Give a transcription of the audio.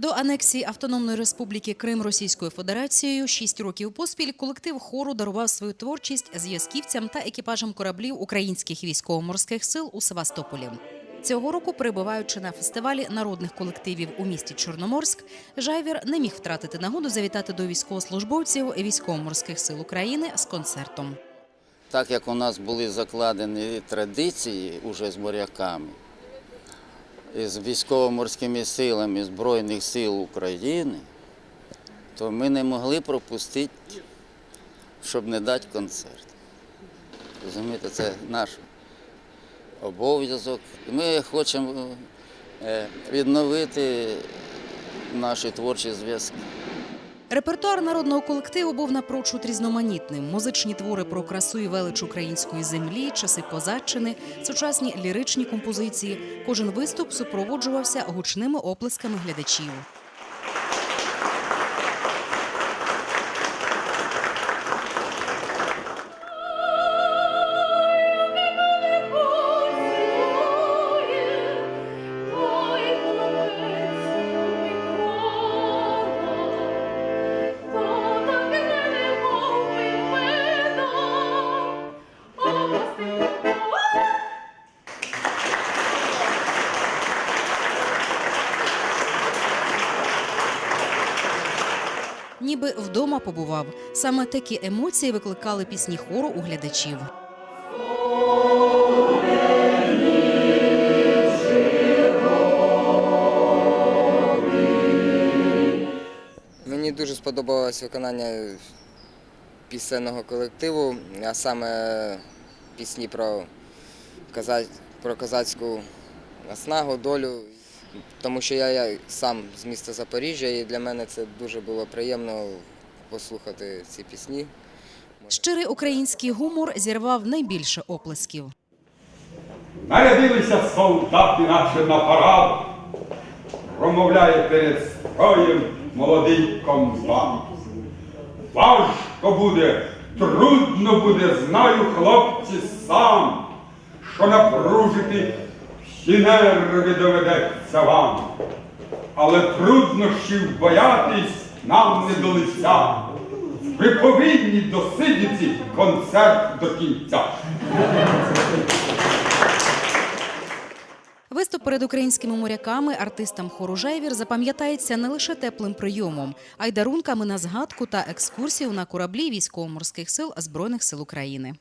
До анексії Автономної Республіки Крим Російською Федерацією шість років поспіль колектив хору дарував свою творчість зв'язківцям та екіпажам кораблів українських військово-морських сил у Севастополі. Цього року, перебуваючи на фестивалі народних колективів у місті Чорноморськ, Жайвір не міг втратити нагоду завітати до військовослужбовців військово-морських сил України з концертом. Так як у нас були закладені традиції уже з моряками, з військово-морськими силами Збройних сил України, то ми не могли пропустити, щоб не дати концерт. Розумієте, це наш обов'язок. Ми хочемо е, відновити наші творчі зв'язки. Репертуар народного колективу був напрочуд різноманітним. Музичні твори про красу і велич української землі, часи козаччини, сучасні ліричні композиції. Кожен виступ супроводжувався гучними оплесками глядачів. Ніби вдома побував. Саме такі емоції викликали пісні хору у глядачів. Мені дуже сподобалось виконання пісенного колективу, а саме пісні про, коза... козацьку наснагу, долю. Тому що я, я сам з міста Запоріжжя, і для мене це дуже було приємно послухати ці пісні. Щирий український гумор зірвав найбільше оплесків. Нарядилися солдати наші на парад, промовляє перед строєм молодий комбат. Важко буде, трудно буде, знаю, хлопці, сам, що напружити всі нерви доведеться вам. Але труднощів боятись нам не до лиця. Ви повинні досидіти концерт до кінця. Виступ перед українськими моряками артистам хору Жайвір запам'ятається не лише теплим прийомом, а й дарунками на згадку та екскурсію на кораблі військово-морських сил Збройних сил України.